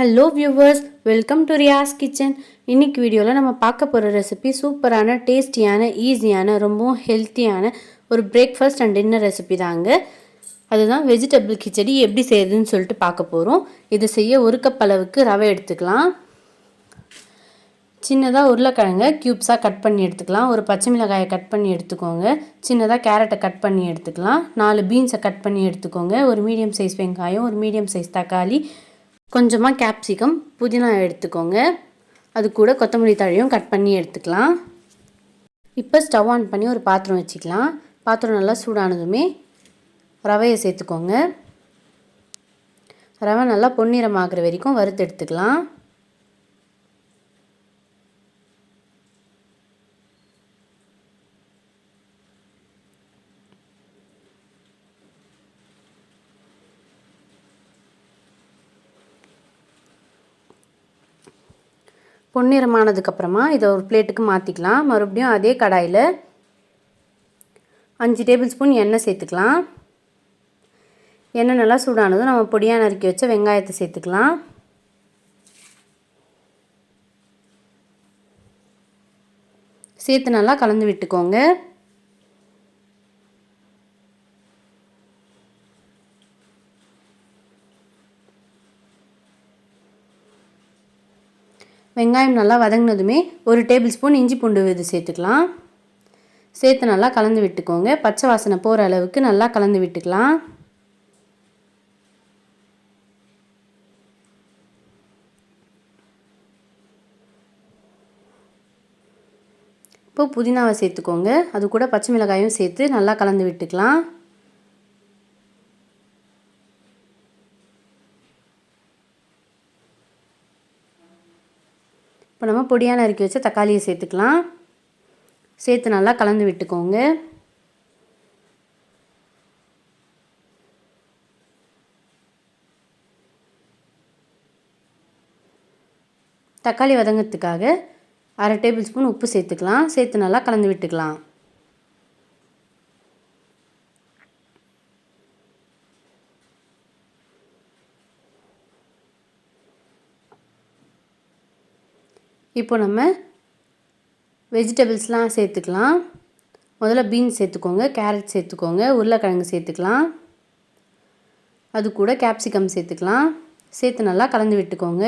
Hello viewers welcome to Riyaz kitchen இன்னைக்கு வீடியோவில் நம்ம பார்க்க போகிற ரெசிபி சூப்பரான டேஸ்டியான ஈஸியான ரொம்பவும் ஹெல்த்தியான ஒரு பிரேக்ஃபாஸ்ட் அண்ட் டின்னர் ரெசிபி தாங்க. அதுதான் வெஜிடபிள் கிச்சடி எப்படி செய்யறதுன்னு சொல்லிட்டு பார்க்க போகிறோம் இது செய்ய ஒரு கப் அளவுக்கு ரவை எடுத்துக்கலாம். சின்னதாக உருளைக்கிழங்க க்யூப்ஸாக கட் பண்ணி எடுத்துக்கலாம். ஒரு பச்சை மிளகாயை கட் பண்ணி எடுத்துக்கோங்க. சின்னதாக கேரட்டை கட் பண்ணி எடுத்துக்கலாம். நாலு பீன்ஸை கட் பண்ணி எடுத்துக்கோங்க. ஒரு மீடியம் சைஸ் வெங்காயம் ஒரு மீடியம் சைஸ் தக்காளி கொஞ்சமாக கேப்சிகம் புதினா எடுத்துக்கோங்க. அது கூட கொத்தமல்லி தழையும் கட் பண்ணி எடுத்துக்கலாம். இப்போ ஸ்டவ் ஆன் பண்ணி ஒரு பாத்திரம் வச்சுக்கலாம். பாத்திரம் நல்லா சூடானதுமே ரவையை சேர்த்துக்கோங்க. ரவை நல்லா பொன்னிறமாகிற வரைக்கும் வறுத்து எடுத்துக்கலாம். பொன்னிறமானதுக்கப்புறமா இதை ஒரு பிளேட்டுக்கு மாற்றிக்கலாம் மறுபடியும் அதே கடாயில் அஞ்சு டேபிள் ஸ்பூன் எண்ணெய் சேர்த்துக்கலாம். எண்ணெய் நல்லா சூடானதும் நம்ம பொடியாக நறுக்கி வச்ச வெங்காயத்தை சேர்த்துக்கலாம். சேர்த்து நல்லா கலந்து விட்டுக்கோங்க. வெங்காயம் நல்லா வதங்கினதுமே ஒரு டேபிள் ஸ்பூன் இஞ்சி பூண்டு விது சேர்த்துக்கலாம். சேர்த்து நல்லா கலந்து விட்டுக்கோங்க. பச்சை வாசனை போகிற அளவுக்கு நல்லா கலந்து விட்டுக்கலாம். இப்போ புதினாவை சேர்த்துக்கோங்க. அது கூட பச்சை மிளகாயும் சேர்த்து நல்லா கலந்து விட்டுக்கலாம். இப்போ நம்ம பொடியான நறுக்கி வச்ச தக்காளியை சேர்த்துக்கலாம். சேர்த்து நல்லா கலந்து விட்டுக்கோங்க. தக்காளி வதங்கிறதுக்காக அரை டேபிள் ஸ்பூன் உப்பு சேர்த்துக்கலாம். சேர்த்து நல்லா கலந்து விட்டுக்கலாம். இப்போ நம்ம வெஜிடபிள்ஸ்லாம் சேர்த்துக்கலாம். முதல்ல பீன்ஸ் சேர்த்துக்கோங்க கேரட் சேர்த்துக்கோங்க உருளைக்கிழங்கு சேர்த்துக்கலாம். அது கூட கேப்சிகம் சேர்த்துக்கலாம். சேர்த்து நல்லா கலந்து விட்டுக்கோங்க.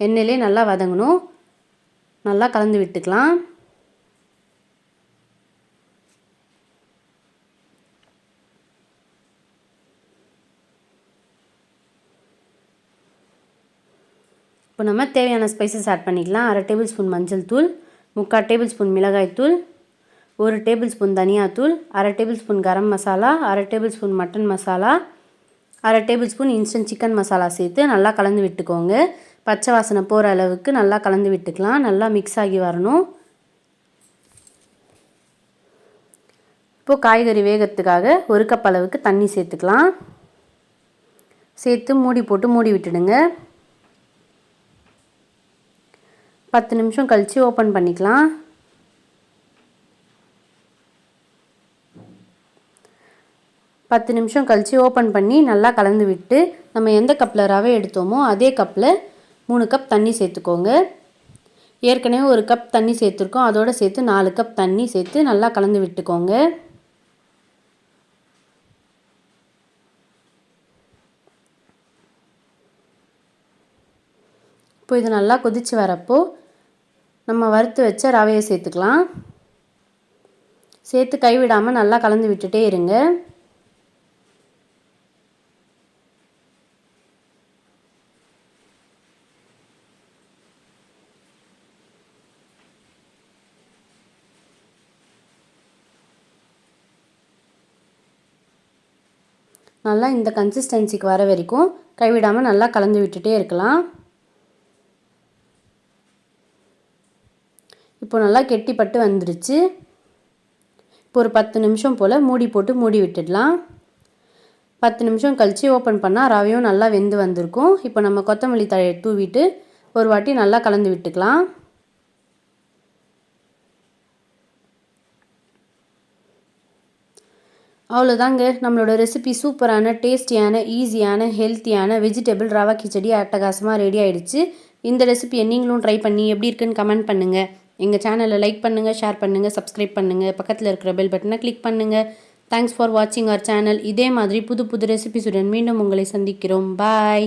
எண்ணெயிலே நல்லா வதங்கணும். நல்லா கலந்து விட்டுக்கலாம். இப்போ நம்ம தேவையான ஸ்பைசஸ் ஆட் பண்ணிக்கலாம். அரை டேபிள் ஸ்பூன் மஞ்சள் தூள் முக்கால் டேபிள் ஸ்பூன் மிளகாய் தூள் ஒரு டேபிள் ஸ்பூன் தனியாத்தூள் அரை டேபிள் ஸ்பூன் கரம் மசாலா அரை டேபிள் ஸ்பூன் மட்டன் மசாலா அரை tablespoon instant chicken masala சேர்த்து நல்லா கலந்து விட்டுக்கோங்க. பச்சை வாசனை போகிற அளவுக்கு நல்லா கலந்து விட்டுக்கலாம். நல்லா மிக்ஸ் ஆகி வரணும். இப்போது காய்கறி வேகிறதுக்காக ஒரு கப் அளவுக்கு தண்ணி சேர்த்துக்கலாம். சேர்த்து மூடி போட்டு மூடி விட்டுடுங்க. பத்து நிமிஷம் கழித்து ஓப்பன் பண்ணிக்கலாம். பத்து நிமிஷம் கழித்து ஓப்பன் பண்ணி நல்லா கலந்து விட்டு நம்ம எந்த கப்பில் ரவை எடுத்தோமோ அதே கப்பில் மூணு கப் தண்ணி சேர்த்துக்கோங்க. ஏற்கனவே ஒரு கப் தண்ணி சேர்த்துருக்கோம். அதோடு சேர்த்து நாலு கப் தண்ணி சேர்த்து நல்லா கலந்து விட்டுக்கோங்க. இப்போ இது நல்லா கொதித்து வரப்போ நம்ம வறுத்து வச்ச ரவையை சேர்த்துக்கலாம். சேர்த்து கைவிடாமல் நல்லா கலந்து விட்டுட்டே இருங்க. நல்லா இந்த கன்சிஸ்டன்சிக்கு வர வரைக்கும் கைவிடாமல் நல்லா கலந்து விட்டுட்டே இருக்கலாம். இப்போ நல்லா கெட்டிப்பட்டு வந்துடுச்சு இப்போ ஒரு பத்து நிமிஷம் போல் மூடி போட்டு மூடி விட்டுடலாம். பத்து நிமிஷம் கழித்து ஓப்பன் பண்ணால் ரவையும் நல்லா வெந்து வந்திருக்கும். இப்போ நம்ம கொத்தமல்லி தழையை தூவிட்டு ஒரு வாட்டி நல்லா கலந்து விட்டுக்கலாம். அவ்வளோதாங்க நம்மளோட ரெசிபி சூப்பரான டேஸ்டியான ஈஸியான ஹெல்த்தியான வெஜிடபிள் ரவா கிச்சடி அட்டகாசமாக ரெடி ஆகிடுச்சு இந்த ரெசிபியை நீங்களும் ட்ரை பண்ணி எப்படி இருக்குன்னு கமெண்ட் பண்ணுங்கள் எங்கள் சேனலை லைக் பண்ணுங்கள் ஷேர் பண்ணுங்கள் சப்ஸ்கிரைப் பண்ணுங்கள் பக்கத்தில் இருக்கிற பெல் பட்டனை கிளிக் பண்ணுங்கள் தேங்க்ஸ் ஃபார் வாட்சிங் அவர் சேனல் இதே மாதிரி புது புது ரெசிபிஸுடன் மீண்டும் உங்களை சந்திக்கிறோம். பாய்